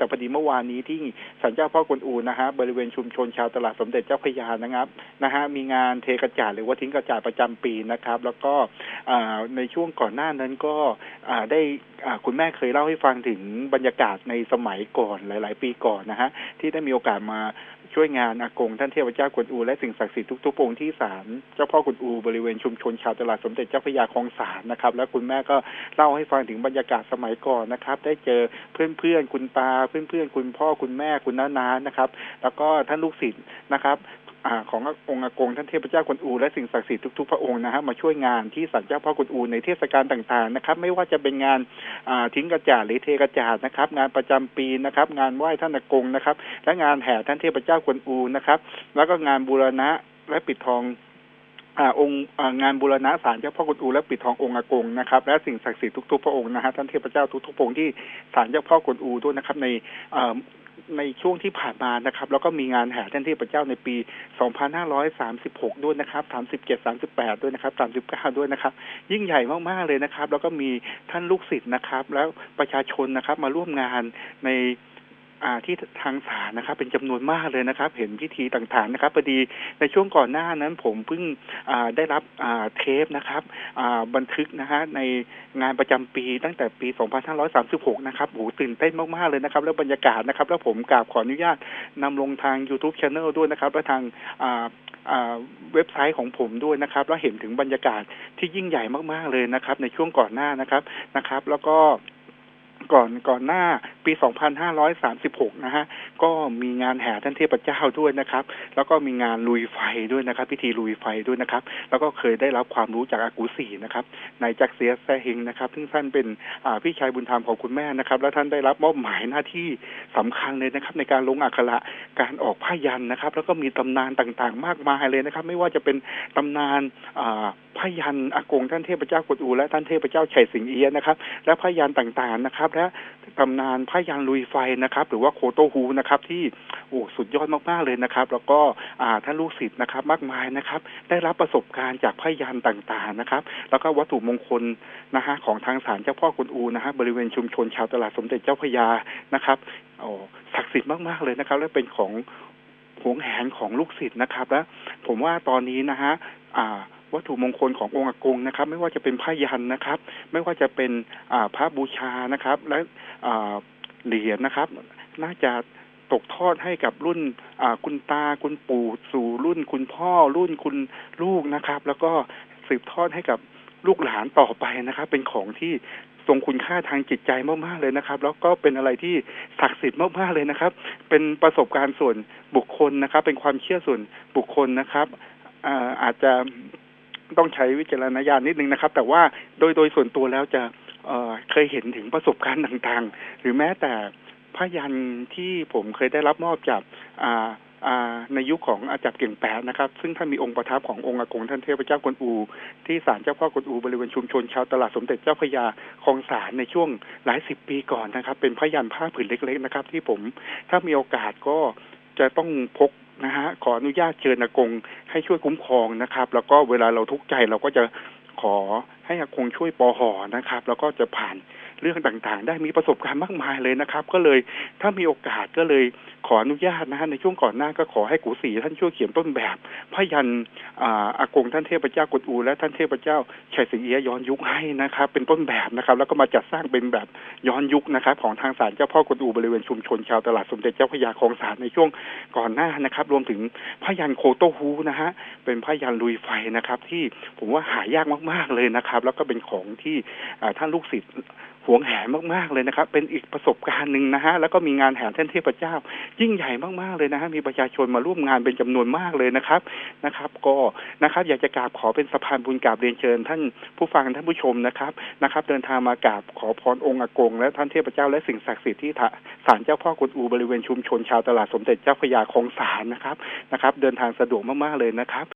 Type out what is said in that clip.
แต่พอดีเมื่อวานนี้ที่สันเจ้าพ่อกวนอูนะฮะบริเวณชุมชนชาวตลาดสมเด็จเจ้าพยานะครับนะฮะมีงานเทกระจาดหรือว่าทิ้งกระจาดประจำปีนะครับ แล้วก็ในช่วงก่อนหน้านั้นก็ ได้อ่าคุณแม่เคยเล่าให้ฟังถึงบรรยากาศในสมัยก่อนหลาย ๆ ปีก่อนนะฮะที่ได้มีโอกาสมาช่วยงานอากงท่านเทพเจ้ากวนอูและสิ่งศักดิ์สิทธิ์ทุกๆองค์ที่ศาลเจ้าพ่อกวนอูบริเวณชุมชนชาวตลาดสมเด็จเจ้าพระยาคลองสานนะครับ แล้วคุณแม่ก็เล่าให้ฟังถึงบรรยากาศสมัยก่อนนะครับ ได้เจอเพื่อนๆคุณตาเพื่อนๆคุณพ่อคุณแม่คุณน้านานะครับ แล้วก็ท่านลูกศิษย์นะครับ อขององค์อากงท่านเทพเจ้ากวนอูและสิ่งศักดิ์สิทธิ์ทุกๆพระองค์นะฮะมาช่วยงานที่ศาลเจ้าพ่อกวนอูในเทศกาลต่างๆนะครับ ไม่ว่าจะเป็นงานทิ้งกระจาดหรือเทกระจาดนะครับ งานประจำปีนะครับ งานไหว้ท่านอากงนะครับ และงานแห่ท่านเทพเจ้ากวนอูนะครับ แล้วก็งานบูรณะและปิดทองอ่าองค์อ่างานบูรณะศาลเจ้าพ่อกวนอูและปิดทององค์อากงนะครับและสิ่งศักดิ์สิทธิ์ทุกๆพระองค์นะฮะท่านเทพเจ้าทุกๆพระองค์ที่ศาลเจ้าพ่อกวนอูด้วยนะครับในอ่า ในช่วงที่ผ่านมานะครับ แล้วก็มีงานแห่ท่านเทพเจ้าในปี 2536 ด้วยนะครับ 37 38 ด้วยนะครับ 39 ด้วยนะครับ ยิ่งใหญ่มากๆเลยนะครับ แล้วก็มีท่านลูกศิษย์นะครับ แล้วประชาชนนะครับมาร่วมงานใน ที่ทางศาลนะครับ เป็นจำนวนมากเลยนะครับ เห็นพิธีต่างๆนะครับพอดีในช่วงก่อนหน้านั้นผมเพิ่งได้รับเทปนะครับบันทึกนะฮะในงานประจำปีตั้งแต่ปี 2536 นะครับโอ้โหตื่นเต้นมากๆเลยนะครับ แล้วบรรยากาศนะครับ แล้วผมกราบขออนุญาตนำลงทาง YouTube Channel ด้วยนะครับและทางเว็บไซต์ของผมด้วยนะครับ แล้วเห็นถึงบรรยากาศที่ยิ่งใหญ่มากๆเลยนะครับ ในช่วงก่อนหน้านะครับนะครับ แล้วก็ ก่อนก่อนหน้าปี 2536 นะฮะ ก็มีงานแห่ท่านเทพเจ้าด้วยนะครับ แล้วก็มีงานลุยไฟด้วยนะครับ พิธีลุยไฟด้วยนะครับ แล้วก็เคยได้รับความรู้จากอากูสีนะครับนายจักเสียแซเฮงนะครับ ซึ่งท่านเป็นพี่ชายบุญธรรมของคุณแม่นะครับ แล้วท่านได้รับมอบหมายหน้าที่สำคัญเลยนะครับ ในการลงอักขระการออกผ้ายันนะครับ แล้วก็มีตำนานต่างๆ มากมายเลยนะครับ ไม่ว่าจะเป็นตำนานอ่า ผ้ายันอากงท่านเทพเจ้ากวนอูและท่านเทพเจ้าไฉสิงเอียนะครับ และผ้ายันต่างๆนะครับ และตำนานผ้ายันลุยไฟนะครับ หรือว่าโคโตฮูนะครับที่โอ้สุดยอดมากๆเลยนะครับ แล้วก็อ่าท่านลูกศิษย์นะครับ มากมายนะครับ ได้รับประสบการณ์จากผ้ายันต่างๆนะครับ แล้วก็วัตถุมงคลนะฮะของทางศาลเจ้าพ่อกวนอูนะฮะบริเวณชุมชนชาวตลาดสมเด็จเจ้าพยานะครับโอ้ศักดิ์สิทธิ์มากๆเลยนะครับ และเป็นของหวงแหนของลูกศิษย์นะครับ และผมว่าตอนนี้นะฮะอ่า วัตถุมงคลขององค์อากงนะครับ ไม่ว่าจะเป็นผ้ายันนะครับ ไม่ว่าจะเป็นอ่าพระบูชานะครับ และเหรียญนะครับ น่าจะตกทอดให้กับรุ่นคุณตาคุณปู่สู่รุ่นคุณพ่อรุ่นคุณลูกนะครับ แล้วก็สืบทอดให้กับลูกหลานต่อไปนะครับ เป็นของที่ทรงคุณค่าทางจิตใจมากๆเลยนะครับ แล้วก็เป็นอะไรที่ศักดิ์สิทธิ์มากๆเลยนะครับ เป็นประสบการณ์ส่วนบุคคลนะครับ เป็นความเชื่อส่วนบุคคลนะครับอาอาจจะ ต้องใช้วิจารณญาณนิดนึงนะครับ แต่ว่าโดยโดยส่วนตัวแล้วจะเเคยเห็นถึงประสบการณ์ต่างๆ หรือแม้แต่ผ้ายันที่ผมเคยได้รับมอบจากอาอ่าในยุคของอาจารย์เก่งแปดนะครับ ซึ่งท่านมีองค์ประทับขององค์อากงท่านเทพเจ้ากวนอู ที่ศาลเจ้าพ่อกวนอูบริเวณชุมชนชาวตลาดสมเด็จเจ้าพยาคลองสารในช่วงหลายสิบปีก่อนนะครับ เป็นผ้ายันผ้าผืนเล็ก ๆ นะครับ ที่ผมถ้ามีโอกาสก็จะต้องพก นะฮะขออนุญาตเชิญอากงให้ช่วยคุ้มครองนะครับ แล้วก็เวลาเราทุกข์ใจเราก็จะขอให้อากงช่วยปอหอนะครับ แล้วก็จะผ่าน เรื่องต่างๆ ได้มีประสบการณ์มากมายเลยนะครับ ก็เลยถ้ามีโอกาสก็เลยขออนุญาตนะฮะในช่วงก่อนหน้าก็ขอให้กูสีท่านช่วยเขียนต้นแบบพยันอากงท่านเทพเจ้ากวนอู และท่านเทพเจ้าชัยสิงเอียย้อนยุคให้นะครับ เป็นต้นแบบนะครับ แล้วก็มาจัดสร้างเป็นแบบย้อนยุคนะครับ ของทางศาลเจ้าพ่อกวนอูบริเวณชุมชนชาวตลาดสมเด็จเจ้าพระยาคลองสารในช่วงก่อนหน้านะครับ รวมถึงพยันโคโตฮูนะฮะเป็นพยันลุยไฟนะครับ ที่ผมว่าหายากมากๆเลยนะครับ แล้วก็เป็นของที่ท่านลูกศิษย์หวงแหนมากๆเลยนะครับ เป็นอีกประสบการณ์หนึ่งนะฮะแล้วก็มีงานแห่เท่นเทพเจ้า ยิ่งใหญ่มากๆเลยนะฮะมีประชาชนมาร่วมงานเป็นจำนวนมากเลยนะครับนะครับ ก็นะครับ อยากจะกราบขอเป็นสะพานบุญกราบเรียนเชิญ ท่านผู้ฟังท่านผู้ชมนะครับนะครับ เดินทางมากราบขอพรองค์อากง และท่านเทพเจ้าและสิ่งศักดิ์สิทธิ์ที่ศาลเจ้าพ่อกวนอูบริเวณชุมชนชาวตลาดสมเด็จเจ้าพระยาคลองสารนะครับนะครับ เดินทางสะดวกมากๆเลยนะครับ